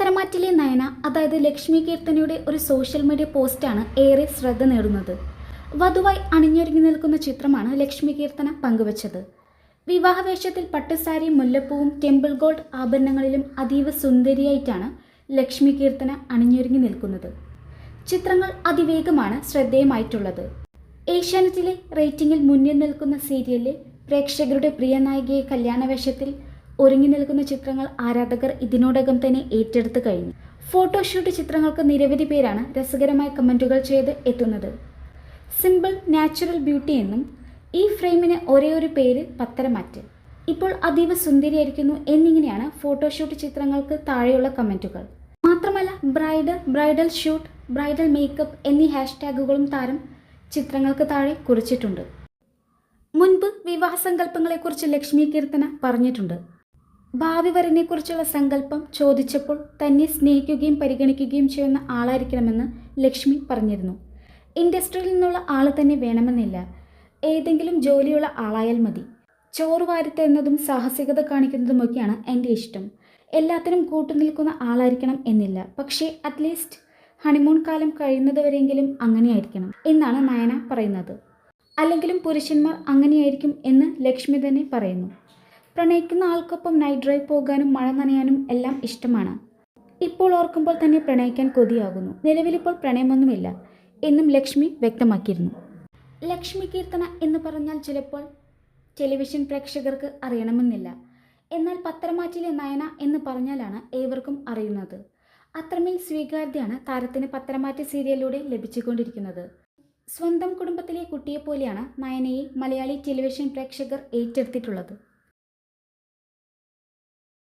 പത്തരമാറ്റിലെ നയന അതായത് ലക്ഷ്മി കീർത്തനയുടെ ഒരു social media പോസ്റ്റാണ് ഏറെ ശ്രദ്ധ നേടുന്നത്. വധുവായി അണിഞ്ഞൊരുങ്ങി നിൽക്കുന്ന ചിത്രമാണ് ലക്ഷ്മി കീർത്തന പങ്കുവച്ചത്. വിവാഹവേഷത്തിൽ പട്ടുസാരി മുല്ലപ്പൂവും ടെമ്പിൾ ഗോൾഡ് ആഭരണങ്ങളിലും അതീവ സുന്ദരിയായിട്ടാണ് ലക്ഷ്മി കീർത്തന അണിഞ്ഞൊരുങ്ങി നിൽക്കുന്നത്. ചിത്രങ്ങൾ അതിവേഗമാണ് ശ്രദ്ധേയമായിട്ടുള്ളത്. ഏഷ്യാനെറ്റിലെ റേറ്റിംഗിൽ മുന്നിൽ നിൽക്കുന്ന സീരിയലിൽ പ്രേക്ഷകരുടെ പ്രിയ നായികയെ കല്യാണവേഷത്തിൽ ഒരുങ്ങി നിൽക്കുന്ന ചിത്രങ്ങൾ ആരാധകർ ഇതിനോടകം തന്നെ ഏറ്റെടുത്ത് കഴിഞ്ഞു. ഫോട്ടോഷൂട്ട് ചിത്രങ്ങൾക്ക് നിരവധി പേരാണ് രസകരമായ കമന്റുകൾ ചെയ്ത് എത്തുന്നത്. സിമ്പിൾ നാച്ചുറൽ ബ്യൂട്ടി എന്നും ഈ ഫ്രെയിമിന് ഒരേ ഒരു പേര് പത്തരമാറ്റ്. ഇപ്പോൾ അതീവ സുന്ദരിയായിരിക്കുന്നു എന്നിങ്ങനെയാണ് ഫോട്ടോഷൂട്ട് ചിത്രങ്ങൾക്ക് താഴെയുള്ള കമന്റുകൾ മാത്രമല്ല bride bridal shoot bridal makeup എന്നീ ഹാഷ്ടാഗുകളും താരം ചിത്രങ്ങൾക്ക് താഴെ കുറിച്ചിട്ടുണ്ട്. മുൻപ് വിവാഹ സങ്കല്പങ്ങളെക്കുറിച്ച് ലക്ഷ്മി കീർത്തന പറഞ്ഞിട്ടുണ്ട്. ഭാവി വരനെക്കുറിച്ചുള്ള സങ്കല്പം ചോദിച്ചപ്പോൾ തന്നെ സ്നേഹിക്കുകയും പരിഗണിക്കുകയും ചെയ്യുന്ന ആളായിരിക്കണമെന്ന് ലക്ഷ്മി പറഞ്ഞിരുന്നു. ഇൻഡസ്ട്രിയിൽ നിന്നുള്ള ആൾ തന്നെ വേണമെന്നില്ല. ഏതെങ്കിലും ജോലിയുള്ള ആളായാൽ മതി. ചോറ് വാരിത്തരുന്നതും സാഹസികത കാണിക്കുന്നതുമൊക്കെയാണ് എന്റെ ഇഷ്ടം. എല്ലാത്തിനും കൂട്ടുനിൽക്കുന്ന ആളായിരിക്കണം എന്നില്ല. പക്ഷേ അറ്റ്ലീസ്റ്റ് ഹണിമൂൺ കാലം കഴിയുന്നതുവരെയെങ്കിലും അങ്ങനെയായിരിക്കണം എന്നാണ് നയന പറയുന്നത്. അല്ലെങ്കിലും പുരുഷന്മാർ അങ്ങനെയായിരിക്കും എന്ന് ലക്ഷ്മി തന്നെ പറയുന്നു. പ്രണയിക്കുന്ന ആൾക്കൊപ്പം നൈറ്റ് ഡ്രൈവ് പോകാനും മഴ നനയാനും എല്ലാം ഇഷ്ടമാണ്. ഇപ്പോൾ ഓർക്കുമ്പോൾ തന്നെ പ്രണയിക്കാൻ കൊതിയാകുന്നു. നിലവിലിപ്പോൾ പ്രണയമൊന്നുമില്ല എന്നും ലക്ഷ്മി വ്യക്തമാക്കിയിരുന്നു. ലക്ഷ്മി കീർത്തന എന്ന് പറഞ്ഞാൽ ചിലപ്പോൾ ടെലിവിഷൻ പ്രേക്ഷകർക്ക് അറിയണമെന്നില്ല. എന്നാൽ പത്രമാറ്റിലെ നയന എന്ന് പറഞ്ഞാലാണ് ഏവർക്കും അറിയുന്നത്. അത്രമേൽ സ്വീകാര്യതയാണ് താരത്തിന് പത്രമാറ്റ സീരിയലിലൂടെ ലഭിച്ചുകൊണ്ടിരിക്കുന്നത്. സ്വന്തം കുടുംബത്തിലെ കുട്ടിയെപ്പോലെയാണ് നയനയെ മലയാളി ടെലിവിഷൻ പ്രേക്ഷകർ ഏറ്റെടുത്തിട്ടുള്ളത്.